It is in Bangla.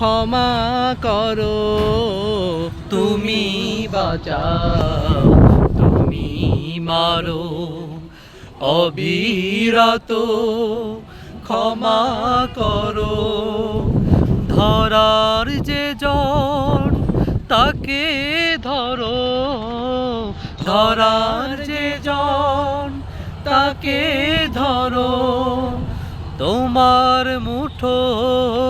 ক্ষমা করো। তুমি বাঁচাও, তুমি মারো। অবিরত ক্ষমা করো। ধরার যে জন তাকে ধরো। ধরার যে জন তাকে ধরো। তোমার মুঠোয়